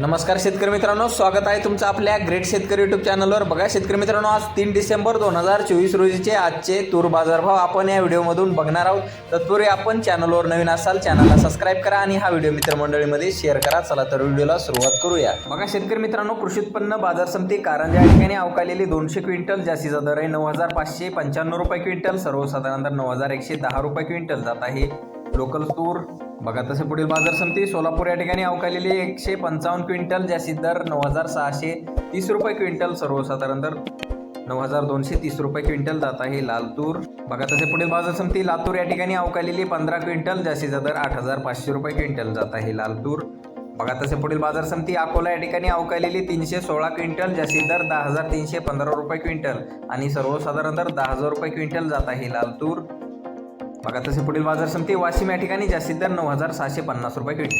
नमस्कार शेतकरी मित्रांनो स्वागत आहे तुमचं आपल्या ग्रेट शेतकरी युट्यूब चॅनलवर बघा शेतकरी मित्रांनो आज तीन डिसेंबर दोन हजार चोवीस रोजीचे आजचे तूर बाजारभाव आपण या व्हिडिओमधून बघणार आहोत. तत्पूर्वी आपण चॅनलवर नवीन असाल चॅनलला सबस्क्राईब करा आणि हा व्हिडिओ मित्रमंडळीमध्ये शेअर करा. चला तर व्हिडिओला सुरुवात करूया. बघा शेतकरी मित्रांनो कृषी उत्पन्न बाजार समिती कारंजा या ठिकाणी अवकालेली दोनशे क्विंटल जास्तीचा दर आहे नऊ हजार पाचशे पंच्याण्णव रुपये क्विंटल सर्वसाधारण दर नऊ हजार एकशे दहा रुपये क्विंटल जात आहे. लोकल तूर बघा तसे पुढील बाजार समिती सोलापूर या ठिकाणी अवकालेली एकशे पंचावन्न क्विंटल जास्तीत दर नऊ हजार सहाशे तीस रुपये क्विंटल सर्वसाधारण दर नऊ हजार दोनशे तीस रुपये क्विंटल जात आहे लालतूर. बघा तसे पुढील बाजार समिती लातूर या ठिकाणी अवकालेली पंधरा क्विंटल जास्तीचा दर आठ हजार पाचशे रुपये क्विंटल जात आहे लालतूर. बघा तसे पुढील बाजार समिती अकोला या ठिकाणी अवकालेली तीनशे सोळा क्विंटल जास्तीत दर दहा हजार तीनशे पंधरा रुपये क्विंटल आणि सर्वसाधारण दर दहा हजार रुपये क्विंटल जात आहे लालतूर. बघा तसे पुढील बाजार समिती वाशिम या ठिकाणी जास्तीत दर नऊ हजार सहाशे पन्नास रुपये क्विंटल